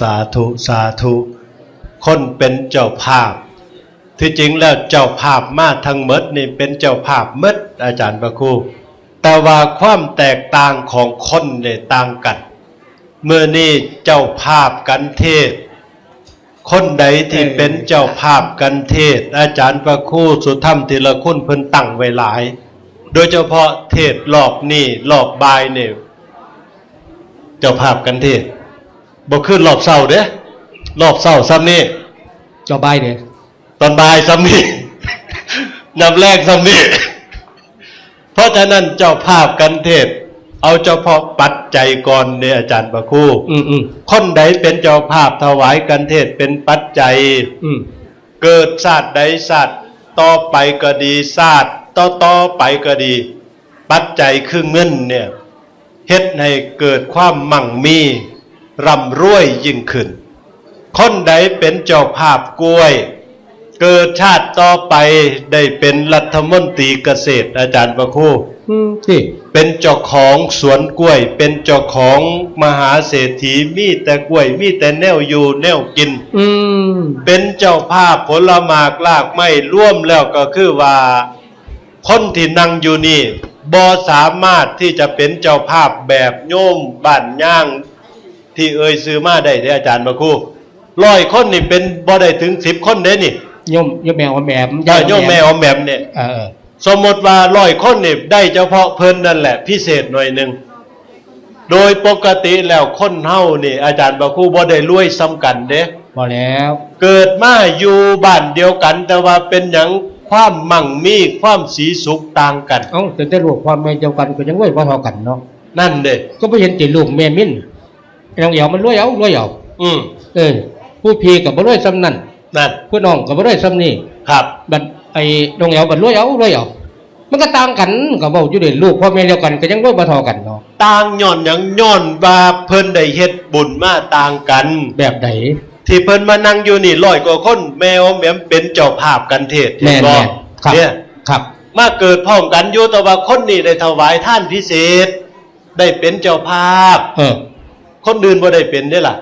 สาธุสาธุ คนเป็นเจ้าภาพ ที่จริงแล้วเจ้าภาพมาทั้งมดนี่เป็นเจ้าภาพมดอาจารย์พระครู แต่ว่าความแตกต่างของคนเนี่ยต่างกัน เมื่อนี่เจ้าภาพกันเทศ คนใดที่เป็นเจ้าภาพกันเทศ อาจารย์ประครูสุธรรมธีรคุณเพิ่นตั้งไว้หลาย โดยเฉพาะเทศรอบนี่รอบบายเนี่ยเจ้าภาพกันเทศ บ่ขึ้นรอบเศร้าเด้รอบเศร้าซ้ำนี่เจ้าบายเด้อตอนบ่ายซ้ำนี่นำแรกซ้ำนี่เพราะฉะนั้นเจ้าภาพกันเทศ เอาเฉพาะปัจจัยก่อนเนี่ยอาจารย์ประครูอืมอืมคนใดเป็นเจ้าภาพถวายกันเทศเป็นปัจจัยอืมเกิดศาสตร์ใดศาสตร์ต่อไปก็ดีศาสตร์ต่อต่อไปก็ดี ปัจจัยคือเงินเนี่ยเฮ็ดให้เกิดความมั่งมี ร่ำรวยยิ่งขึ้น คนใดเป็นเจ้าภาพกล้วย เกิดชาติต่อไปได้เป็นรัฐมนตรีเกษตรอาจารย์ประครูอืมที่เป็นเจ้าของสวนกล้วย เป็นเจ้าของมหาเศรษฐีมีแต่กล้วย มีแต่แนวอยู่แนวกิน อืมเป็นเจ้าภาพผลหมากลากไม่ร่วมแล้วก็คือว่าคนที่นั่งอยู่นี่บ่สามารถที่จะเป็นเจ้าภาพแบบโยมบ้านย่าง ที่เอ่ยซื้อมาได้เด้ออาจารย์มาครูร้อยคนนี่เป็นบ่ได้ถึงสิบคนเด้นี่โยมโยมแมวแหมมย่าโยมแม่ออมแหมมเนี่ยเออเออสมมติว่าร้อยคนนี่ได้เฉพาะเพิ่นนั่นแหละ พิเศษหน่อยหนึ่งโดยปกติแล้วคนเฮานี่ อาจารย์บาครูบ่ได้รวยซ้ำกันเด้พอแล้ว เกิดมาอยู่บ้านเดียวกัน แต่ว่าเป็นหยังความมั่งมีความสีสุขต่างกันเอ้าแต่แต่ลูกความแม่เดียวกันก็ยังรวยบ่เท่ากันเนาะนั่นเด้ก็ไปเห็นติลูกแม่มิ้น น้องเหี่ยวมันรวยเอารวยเอาอืมเออผู้พี่ก็บ่รวยซ้ำนั่นนั่นผู้น้องก็บ่รวยซ้ำนี่ครับ บัดไอ้น้องเหี่ยวบัดรวยเอารวยเอามันก็ต่างกันก็เว้าอยู่เด้ลูกพ่อแม่เดียวกันก็ยังรวยบ่เท่ากันเนาะต่างย้อนหยังย้อนว่าเพิ่นได้เฮ็ดบุญมาต่างกัน แบบใดที่เพิ่นมานั่งอยู่นี่ร้อยกว่าคนแม่ออมแหมมเป็นเจ้าภาพกันเทศแม่นบ่แม่นครับเนี่ยครับ มาเกิดพร้อมกันอยู่แต่ว่าคนนี้ได้ถวายท่านพิเศษ ได้เป็นเจ้าภาพ เออ คนอื่นบ่ได้เป็นได้ล่ะ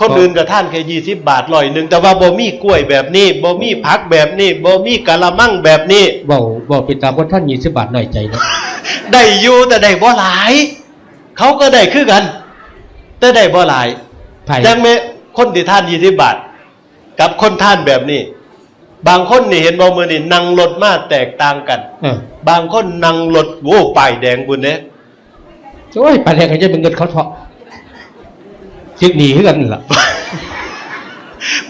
คนอื่นกับท่านแค่ยี่สิบบาทร้อยหนึ่งแต่ว่าบ่มีกล้วยแบบนี้บ่มีผักแบบนี้บ่มีกะละมังแบบนี้เว้าเว้าเป็นตามคนท่าน20บาทน้อยใจเนาะได้อยู่แต่ได้บ่หลาย เขาก็ได้คือกัน แต่ได้บ่หลายไผยังแม่คนที่ท่านยี่สิบบาท กับคนท่านแบบนี้บางคนนี่เห็นบ่มื้อนี่นั่งรถมาแตกต่างกันเออบางคนนั่งรถโว้ป้ายแดงบุญเนี่ยโอ้ยปานแรกก็จะเป็นเงินเขาเถาะ จึกหนีคือกันนั่นล่ะ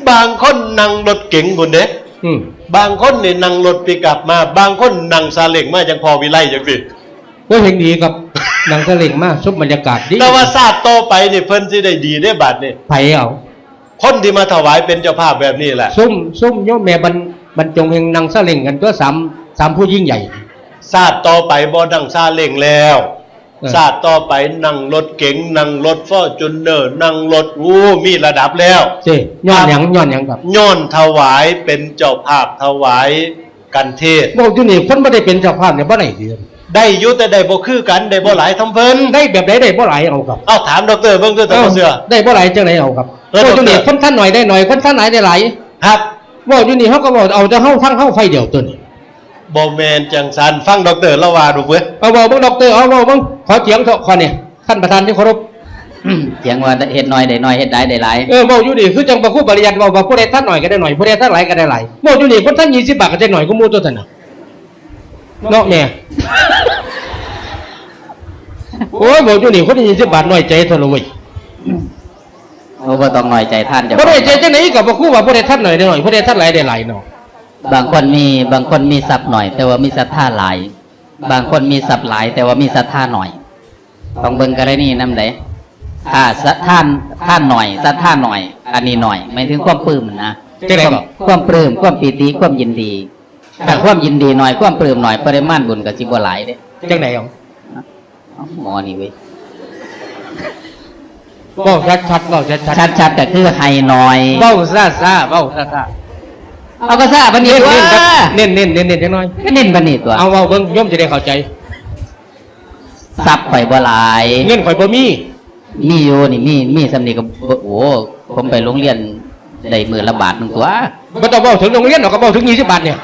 บางคนนั่งรถเก๋งบุญเนี่ยอืมบางคนนี่นั่งรถปิกอัพมา บางคนนั่งซาเล้งมาจังพอวิไลจังสิว่าเพลงดีกับหนังทะเลงมากซุปบรรยากาศดีแต่ว่าซาดต่อไปนี่เพิ่นสิได้ดีได้บาดนี่ไผเอาคนที่มาถวายเป็นเจ้าภาพแบบนี้แหละ ซุ่มซุ่มโยมแม่บรรบรรจงเพลงหนังทะเลงกันตัวสามสามผู้ยิ่งใหญ่ซาดต่อไปบ่ดังซาเล้งแล้ว เออซาดต่อไปนั่งรถเก๋งนั่งรถฟอร์จูเนอร์นั่งรถวู้มีระดับแล้วเจ้ย้อนหยังย้อนหยังกับย้อนถวายเป็นเจ้าภาพถวายกันเทศบอกอยู่นี่คนไม่ได้เป็นเจ้าภาพเนี่ยบ่ได้เดือนได้อยุแต่ได้บ่คือกันได้บ่หลายทำเพิ่นได้แบบใดได้บ่หลายเอาครับเอาถามดอกเตอรเบิ่งเด้อตะเสือได้บ่หลายจังไดเอาครับเออบอกอยู่นี่ดอกเตอร์คนท่านหน่อยได้หน่อยคนท่านหลายได้หลายครับบอกอยู่นี่เขาก็บอกเอาแต่เฮาทั้งเฮาไฟเดียวตัวนี้ บ่แม่นจังซันฟังดอกเตอรละว่าดูเว้ยเอาบอกบ่ดอกเตอร์เอาบอกบ่ขอเสียงเถอะขอเนี่ยท่านประธานที่เคารพเสียงว่าเฮ็ดน้อยได้น้อยเฮ็ดได้ได้หลายเออบอกอยู่นี่คือจังประคุปริยัติบอกว่าผู้ใดท่านหน่อยก็ได้หน่อยผู้ใดท่านหลายก็ได้หลายบอกอยู่นี่คนท่านยี่สิบบาทก็ได้หน่อยก็มูตัวท่านน่ะเนาะแม่โอ้ยบอกอยู่นี่คนยี่สิบบาทน้อยใจเท่าไหร่เว้ยโอ้บ่ต้องน้อยใจท่านจะผู้ใดใจจังไหนกับประคุว่าผู้ใดท่านหน่อยได้หน่อยผู้ใดท่านหลายได้หลายเนาะ บางคนมีบางคนมีทรัพย์หน่อย แต่ว่ามีศรัทธาหลาย บางคนมีทรัพย์หลาย แต่ว่ามีศรัทธาหน่อยต้องเบิ่งกรณีนำไดถ้าศรัทธาท่านหน่อยศรัทธาหน่อย อันนี้หน่อยหมายถึงความปลื้มนะจังไหนความก็ความปลื้มความปีติความยินดีแต่ความยินดีหน่อยความปลื้มหน่อยปริมาณบุญก็สิบ่หลายเด้จังไหนเอาเอ้าหมอนี่เว้ยเบ้าชัดชัดๆเบ้าชัดชัดชัดๆก็คือให้หน่อยเบ้าซ่าซ่าเบ้าซ่าซ่า เอาก็ทราบวันเน้นี้นว่าเน้นเน้นเน้นเน้นเน้นจังหน่อยก็เน้นบันนี้ตัว เอาเอาเบิ่งโย่อมจะได้เข้าใจทรัพย์ข่อยบ่หลายเงินข่อยบ่มีมีอยู่นี่มีมีสำนีกับโอ้ผมไปโรงเรียนได้มือละบาทหนึ่งตัวไม่ต้องบอกถึงโรงเรียนหรอกก็บอกถึงยี่สิบบาทเนี่ย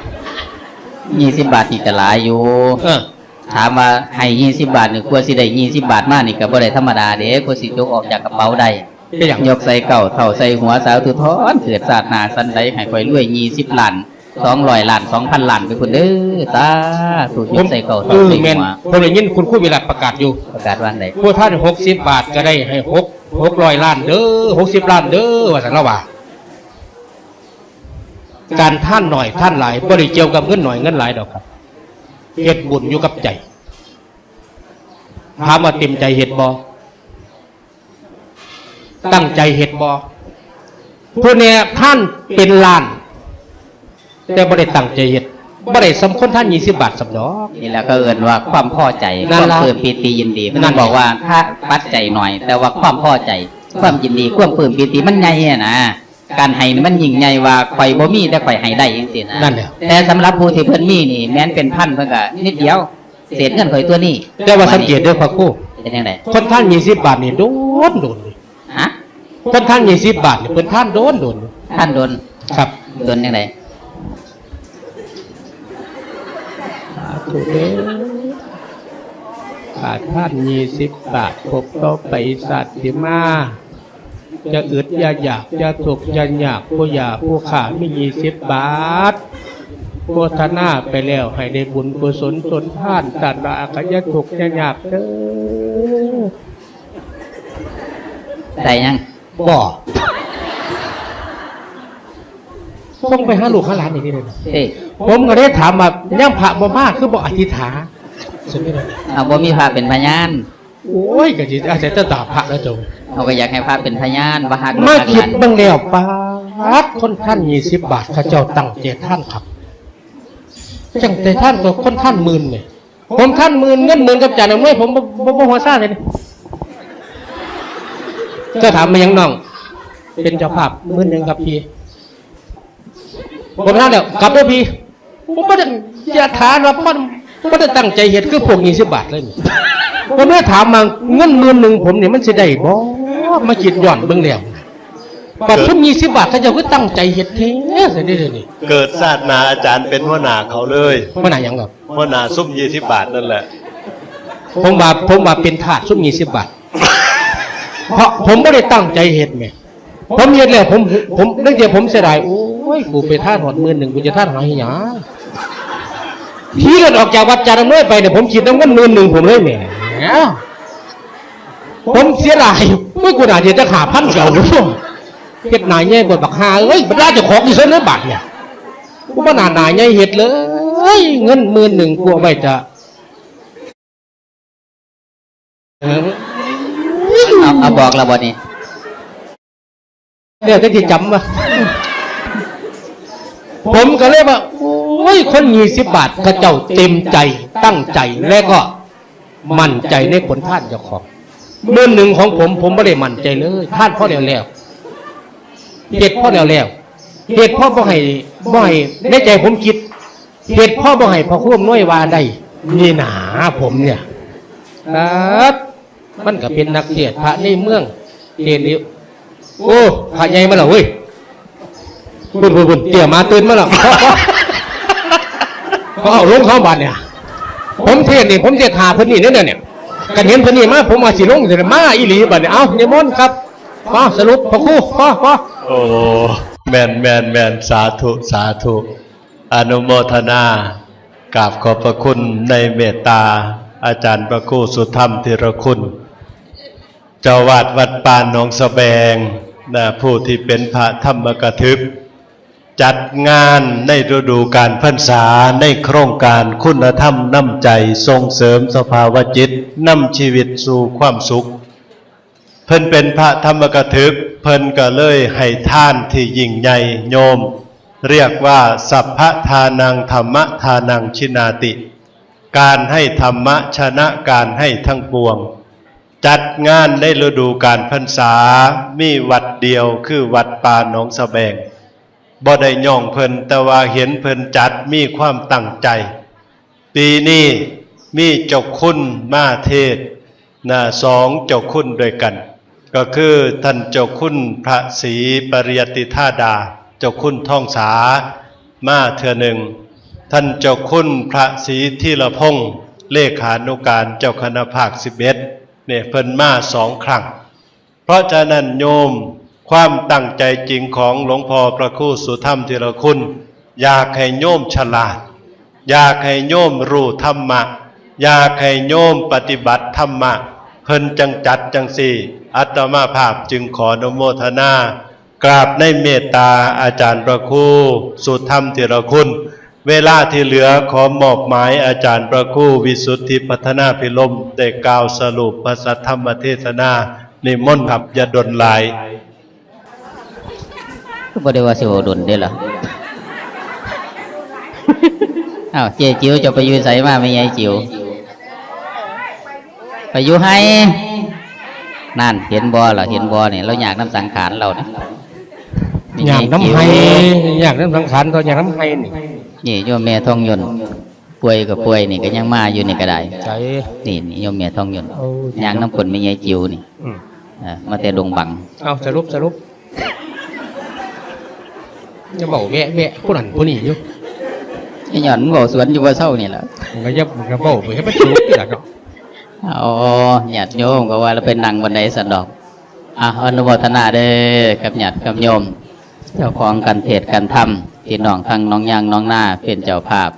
ยี่สิบบาทนี่ก็หลายอยู่เออถามว่าให้ยี่สิบบาทนี่กลัวสิได้ยี่สิบบาทมานี่ก็บ่ได้ธรรมดาเด้กลัวสิจกออกจากกระเป๋าได้ เป็นอย่างยกใส่เก่าเท่าใส่หัวสาวทุทอนเกิดศาสนาสันใดให้คอยรวยยี่สิบล้านสองร้อยล้านสองพันล้านไปคนเด้อสาถูกยกใส่เก่าเอเท่าอใส่แมนหัวผมได้ยินคุณครู่วิรัตประกาศอยู่ประกาศว่าไงผู้ท่านหกสิบบาทก็ได้ให้หกหกร้อยล้านเด้อหกสิบล้านเด้อว่าสันละว่า การท่านหน่อยท่านหลายบ่ได้เกี่ยวกับเงินหน่อยเงินหลายดอกครับเฮ็ดบุญอยู่กับใจถามว่าเต็มใจเฮ็ดบ่ ตั้งใจเฮ็ดบ่ผู้เนี่ยท่านเป็นล้าน แต่บ่ได้ตั้งใจเฮ็ดบ่ได้สำคนท่านยี่สิบบาทสำดอกนี่แหละก็เอินว่าความพอใจนั่คนวามล่ะเพิ่มปีติยินดีนั่มันนบอกว่าถ้าปัดใจหน่อย แต่ว่าความพอใจ ความยินดีความเพิ่มปีติมันใหญ่อะนะการให้นี่มันยิ่งใหญ่ว่าข่อยบ่มีแต่ข่อยให้ได้จังซี่นะนั่นแหละแต่สำหรับผู้ที่เพิ่นมีนี่ แม้นเป็นพันเพิ่นก็นิดเดียวเศษเงินข่อยตัวนี้แต่ว่าสังเกตเด้วยพระครู่เป็นจังไดคนท่านยี่สิบบาทนี่โดนโดนเลยฮะ คนท่านยี่สิบบาทนี่เป็นท่านโดนโดนท่านโดนครับ โดนจังไดถูกเลยบาทท่านยี่สิบบาทพบก็ไปสัตว์ที่มาจะอึดอย่าอยากจะถูกอย่าอยากผู้อยากผู้ขามียี่สิบบาทโฆษณาไปแล้วให้ได้บุญกุศลสนท่านตัดละขยะถูกอย่าอยากเด้อได้ยัง บ่ต้องไปหาลูกหาหลานอีกทีหนึงเอ้ยผมก็ได้ถามว่าย่ำพระบ่มากคือบ่อธิษฐานใช่ไหมล่ะเอาบ่มีพระเป็นพยานโอ้ยก็สิอาจจะจะด่าพระแล้วจงเขาก็อยากให้พระเป็นพยานว่าหักมาหักคิดหลานเบิ่งแล้วปาดคนท่านยี่สิบบาทเข้าเจ้าตั้งใจท่านครับจังใจท่านกับคนท่านหมื่นเนี่ยผมท่านหมื่นเงินหมื่นกับจานเอาไว้ผมบ่บ่บ่หัวซ่าเลย นี่ก็ถามมายังน้อง เป็นเจ้าภาพหมื่นหนึ่งครับพี่ผมท่านเดี๋ยวกลับด้วยพี่ผมไม่ได้อย่าถามว่ามันไม่ได้ตั้งใจเห็ดคือพวกยี่สิบบาทเลยนี่ผมไม่ได้ถามมาเงินหมื่นหนึ่งผมเนี่ยมันสิได้บ่มาคิดย้อนเบิ่งแล้วบัตรทุนยี่สิบบาทเขาเจะคือตั้งใจเห็ดเท่เสียนี่เลยนี่เกิดศาสนาอาจารย์เป็นหัวหน้าเขาเลยมันไหนยังหรอกหัวหน้าซุ่มยี่สิบบาทนั่นแหละผมว่าผมว่าเป็นทาสสุมยี่สิบบาท เพราะผมไม่ได้ตั้งใจเห็ดแหม่ผมเห็ดแล้วผมผมเรื่องเดียวผมเสียดายโอ้ยกูไปท่าหอดมื่นหนึ่งกูจะท่าหายหยาพี่เดินออกจากวัดจารย์เมื่อไปเนี่ยผมคิดน้ำเงินหมื่นหนึ่งผมเลยแหมผมเสียดายเมื่อกูหน่าจะจะขาพันเก่าหรือเปล่าเห็ดหนายแย่บนบักฮาเอ้ยบรรดาเจะของอีเส้นเนื้อบัตรเนี่ยกูว่าหนาหนายแย่เห็ดเลยเงินมื่นหนึ่งกูเอาไปจะ เอาเอาบอกเราบ่นี่เดี๋ยวจะที่จำว่าผมก็เลยว่าโอ้ยคนยี่สิบบาทเขาเจ้าเต็มใจตั้งใจและก็มั่นใจในผลท่านเจ้าของเมื่อหนึ่งของผมผมไม่ได้มั่นใจเลยท่านพ่อแล้วแล้วเหตุพ่อแล้วแล้วเหตุพ่อบ่ให้บ่ให้ในใจผมคิดเหตุพ่อบ่ให้พอควบน้อยวาได้นี่หนาผมเนี่ยครับ มันก็เป็นนักเทศน์พระในเมืองเทศน์นี้โอ้ขาใหญ่มาแล้วเว้ยบุญบุญบุญเตี่ยมาตื่นมาแล้วเขาเอาลงเขาบาดเนี่ย ผมเทศนี่ผมเทศหาเพิ่นนี่เนี่ยเนี่ยกันเห็นเพิ่นนี่มาผมมาสิลงสิมาอีหลีบัดเนี่ยเอ้านิมนต์ครับพอสรุปพอครู่พอพอโอ้แมนแมนแมนสาธุสาธุ อนุโมทนากราบขอบพระคุณในเมตตา อาจารย์ประครูสุธรรมธีรคุณ เจ้าวาดวัดปานหนองสะแบงนะผู้ที่เป็นพระธรรมกถึกจัดงานในฤดูการพรรษาในโครงการคุณธรรมน้ำใจส่งเสริมสภาวะจิตนำชีวิตสู่ความสุข เพิ่นเป็นพระธรรมกถึกเพิ่นก็เลยให้ท่านที่ยิ่งใหญ่โยม เรียกว่าสัพพทานังธรรมทานังชินาติ การให้ธรรมะชนะการให้ทั้งปวง จัดงานในฤดูการพรรษา มีวัดเดียวคือวัดป่าหนองสะแบงบ่ได้ย่องเพิ่นแต่ว่าเห็นเพิ่นจัดมีความตั้งใจ ปีนี้มีเจ้าคุณมาเทศนะสองเจ้าคุณด้วยกัน ก็คือท่านเจ้าคุณพระศรีปริยติธาดา เจ้าคุณท่องสา มาเถื่อหนึ่ง ท่านเจ้าคุณพระศรีธีรพงศ์เลขานุการเจ้าคณะภาคสิบเอ็ด เนี่ยเพิ่นมาสองครั้ง เพราะฉะนั้นโยมความตั้งใจจริงของหลวงพ่อพระครูสุธรรมธีรคุณ อยากให้โยมฉลาด อยากให้โยมรู้ธรรมะ อยากให้โยมปฏิบัติธรรมะ เพิ่นจังจัดจังสี่ อัตมาภาพจึงขออนโมทนากราบในเมตตาอาจารย์ประครูสุธรรมธีรคุณ เวลาที่เหลือขอมอบหมายอาจารย์ประครูวิสุทธิพัฒนาพิลมได้กล่าวสรุปพระสัทธรรมเทศนานิมนต์ขับอยาดนหลายก็บ่ได้ว่าสิโอดุลเด้อเหรออ้าวเจ๊จิ๋วจะไปอยู่ไสมาไม่ยายจิ๋วไปอยู่ให้นั่นเห็นบ่เหรอเห็นบ่เนี่ยเราอยากน้ำสังขารเรานะอยากน้ำไห้อยากน้ำสังขารก็อยากน้ำไห้นี่ นี่โยมแม่ทองยนต์ป่วยก็ป่วยนี่ก็ยังมาอยู่นี่ก็ได้ใจนี่นี่โยมแม่ทองยนต์เอาอยากน้ำฝนไม่ยายจิ๋วนี่อืมเออมาแต่ดงบัง เอาสรุปสรุปจะบอกแวะแวะผู้นั้นผู้นี้อยู่ไอ้หย่อนมันบอกสวนอยู่ว่าเศร้านี่แหละมันก็จะมันก็บอกไปให้มันสรุปที่หลังเนาะอ๋อญาติโยมก็ว่าเราเป็นนางบันไดสันดอกอะอนุโมทนาเด้อกับญาติกับโยม เจ้าของกันเทศกันธร รมที่น้องทางน้องยางน้องหน้าเป็นเจ้าภาพ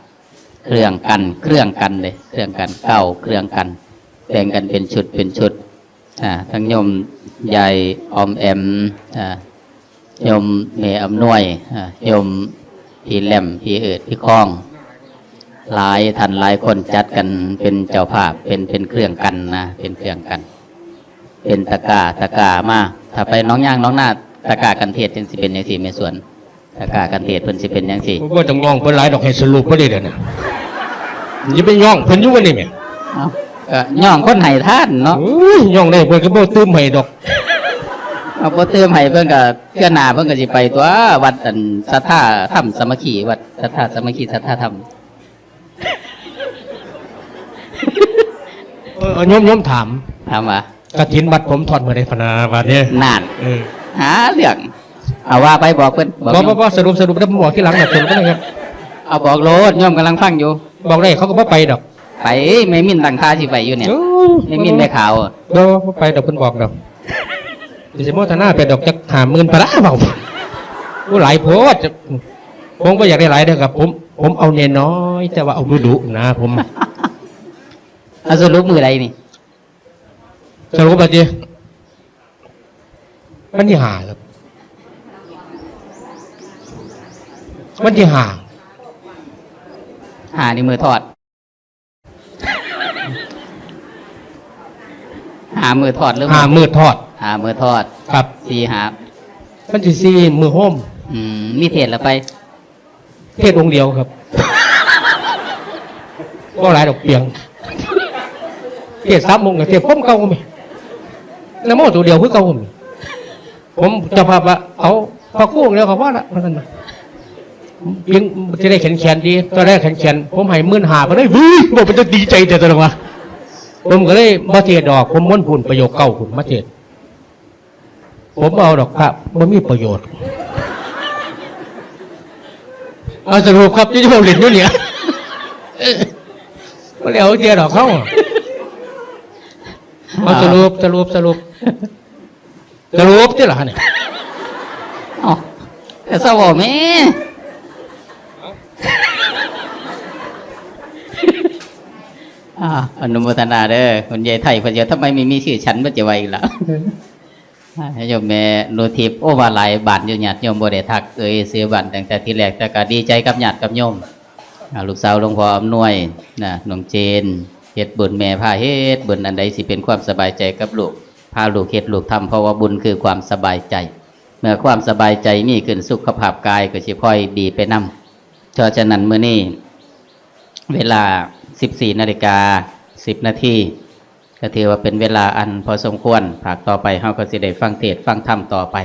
เครื่องกัน เครื่องกันเลย เครื่องกันเก้าเครื่องกันแบ่งกันเป็นชุดเป็นชุดอ่าทั้งยมใหญ่ออมแอมอ่ายมเมอำนวยอ่ายมพี่แหลมพี่เอิดพี่คล้องหลายท่านหลายคนจัดกันเป็นเจ้าภาพเป็นเป็นเครื่องกันนะเป็นเครื่องกัน เป็นตะกร้าตะกร้ามาถ้าไปน้องย่างน้องหน้าตะกร้ากันเทศจึงสิเป็นอย่างสี่ไม่ส่วน ตะกร้ากันเทศเพิ่นสิเป็นอย่างสี่ว่าต้องย่องเพิ่นหลายดอกให้สรุปบ่ได้เด้อนะอย่าไปย่องเพิ่นอยู่กันนี่แหม่เอ้าก็ย่องคนให้ท่านเนาะโอ้ยย่องได้เพิ่นก็บ่ตื้มให้ดอกเอาบ่เติมให้เพิ่นก็เพื่อหน้าเพิ่นก็สิไปตัววัดอันสัทธาธรรมสามัคคีวัดสัทธาสามัคคีสัทธาธรรมเออโยมโยมถามถามว่ากฐินบัตรผมทอดมื้อใดพะนาบาดนี้นานเออหาเรื่อง เอาว่าไปบอกเพิ่นบอกบ่โยบ่มบ่สรุปสรุปแล้วผมบอกที่หลังน่ะสรุปแล้วนะครับ เอาบอกโลดโยมกำลังฟังอยู่ บอกได้เขาก็บ่ไปดอกไปไม่มินตั้งท่าสิไปอยู่เนี่ยโอ้ไม่มินได้ข่าวอะบ่บ่ไปดอกเพิ่นบอกดอกสิสิโมทนาไปดอกจัก50,000พระเปล่าโอ้หลายโพดจะผมก็อยากได้หลายเด้อครับ ผม ผมเอาเนน้อย แต่ว่าเอาดุๆนะ ผมเอาสรุปมือใดนี่สรุปว่าดิมันที่หาครับ มันที่หาหานี่มือทอดหามือทอดหรือหามือทอดหามือทอดครับสี่หามันที่สี่มือโฮมอืมมีเทศแล้วไป เทศองค์เดียวครับก็หลายดอกเปียงเทศสามองค์กับเทศผมเก่าไหมแล้วโมตัวเดียวคือเก่าไหมผมจะพาว่าเอาพอคู่แล้วเขาว่าละมันนั่นนะเพี ยงจะได้แขนแขนดีตอนแรกแขนแขนผมให้มื่นหาไปเลยเฮ้ยบอกมันจะดีใจแต่ตลอดวะผมก็เลยมาเทศดอก ผมม้วนผุนประโยคเก่าผุนมาเทศผมเอาดอกครับมันมีประโยชน์เอาสรุปครับที่ผมเรียนอยู่เนี่ยมาแล้วเจียดอกเข้าเอาสรุปสรุปสรุปสรุปที่หลังเนี่ยอ๋อแต่สวอแม่ อ่าอนุโมทนาเด้อคุณยายไทยเพิ่นจะทำไมไม่มีชื่อฉันมันจะไว้อีกแล้วให้โยมแม่นูทิพย์โอว่าหลายบาทอยู่ญาติโยมบ่ได้ทักเอ่ยเสียบันตั้งแต่ที่แรกแต่ก็ดีใจกับญาติกับโยมอ่าลูกสาวหลวงพ่ออำนวยนะน้องเจนเฮ็ดบุญแม่พาเฮ็ดบุญอันใดสิเป็นความสบายใจกับลูกพาลูกเฮ็ดลูกทำเพราะว่าบุญคือความสบายใจ เมื่อความสบายใจมีขึ้นสุขภาพกายก็สิค่อยดีไปนำเพราะฉะนั้นมื้อนี้เวลา 14นาฬิกา10 นาทีก็ถือว่าเป็นเวลาอันพอสมควรภาคต่อไปเฮาก็สิได้ฟังเทศฟังธรรมต่อไป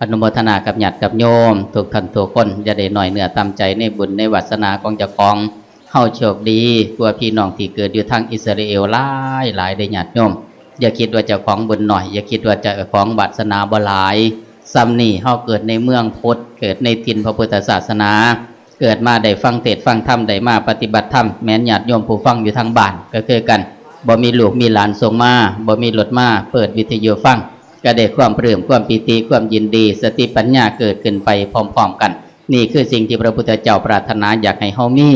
อนุโมทนากับญาติกับโยมทุกท่านทุกคนจะได้หน่อยเหนือตามใจในบุญในวัสนาของเจ้าของเฮาโชคดีกว่าพี่น้องที่เกิดอยู่ทางอิสราเอลหลายหลายได้ญาติโยม อย่าคิดว่าเจ้าของบุญหน่อย อย่าคิดว่าเจ้าของบัสนาบหลายซ้ำนี่เฮาเกิดในเมืองพุทธเกิดในถิ่นพระพุทธศาสนา เกิดมาได้ฟังเทศน์ฟังธรรมได้มาปฏิบัติธรรมแม้นญาติโยมผู้ฟังอยู่ทางบ้านก็คือกันบ่มีลูกมีหลานส่งมาบ่มีรถมาเปิดวิทยุฟังก็ได้ความเปลื้มความปีติความยินดี สติปัญญาเกิดขึ้นไปพร้อมๆกัน นี่คือสิ่งที่พระพุทธเจ้าปรารถนาอยากให้เฮามี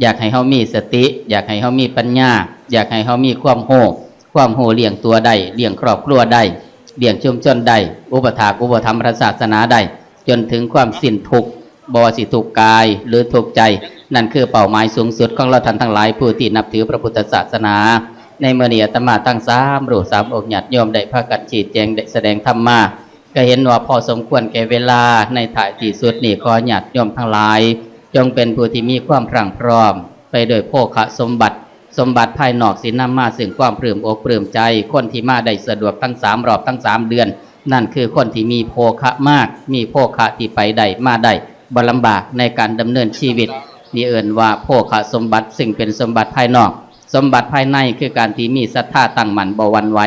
อยากให้เฮามีสติ อยากให้เฮามีปัญญา อยากให้เฮามีความโหความโหเลี้ยงตัวได้เลี้ยงครอบครัวได้เลี้ยงชุมชนได้อุปถากอุปธรรมพระศาสนาได้จนถึงความสิ้นทุกข์ บวสิทุกกายหรือทุกใจ นั่นคือเป้าหมายสูงสุดของเราท่านทั้งหลายผู้ที่นับถือพระพุทธศาสนา ในเมื่อนี้อาตมาตั้งสามรูสามองค์ญาติโยมได้พากันฉีดแจงได้แสดงธรรมมาก็เห็นว่าพอสมควรแก่เวลาในถ่ายที่สุดนี่ขอญาติโยมทั้งหลาย จงเป็นผู้ที่มีความพรั่งพร้อม ไปโดยโภคะสมบัติ สมบัติภายนอกสินำมาซึ่งความปลื้มอกปลื้มใจ คนที่มาได้สะดวกทั้งสามรอบทั้งสามเดือนนั่นคือคนที่มีโภคะมาก มีโภคะที่ไปได้มาได้ บลำบากในการดำเนินชีวิตนี่เอ่นว่าโภคสมบัติซึ่งเป็นสมบัติภายนอก สมบัติภายในคือการที่มีศรัทธาตั้งมั่นบวันไหว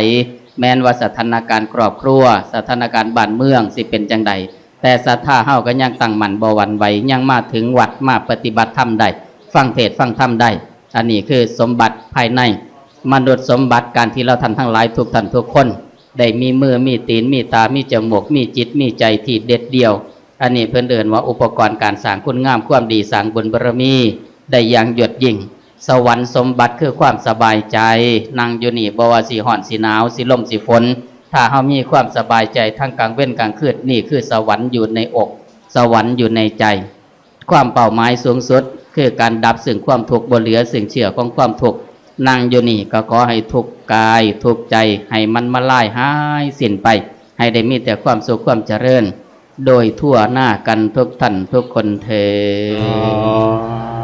แม้นว่าสถานการณ์ครอบครัว สถานการณ์บ้านเมืองสิเป็นจังใด แต่ศรัทธาเฮาก็ยังตั้งมั่นบวันไหวยังมาถึงวัดมาปฏิบัติธรรมได้ฟังเทศฟังธรรมได้ อันนี้คือสมบัติภายในมนุษย์สมบัติการที่เราท่านทั้งหลายทุกท่านทุกคน ได้มีมือมีตีนมีตามีจมูกมีจิตมีใจที่เด็ดเดียว อันนี้เพิ่อนเดินว่าอุปกรณ์การสร้างคุณงามความดีสร้างบุญบารมีได้อย่างหยดยิ่ง สวรรค์สมบัติคือความสบายใจนั่งอยู่นี่บวาสิห่อนสิหนาวสิลมสิฝน ถ้าเฮามีความสบายใจทั้งกลางเว้นกลางคืนนี่คือสวรรค์อยู่ในอก สวรรค์อยู่ในใจ ความเป้าหมายสูงสุด คือการดับสิ่งความทุกข์บนเหลือสิ่งเชื่อของความทุกข์นั่งอยู่นี่ก็ขอให้ทุกกายทุกใจให้มันมาไลายหายสิ้นไป ให้ได้มีแต่ความสุขความเจริญ โดยทั่วหน้ากันทุกท่านทุกคนเทอ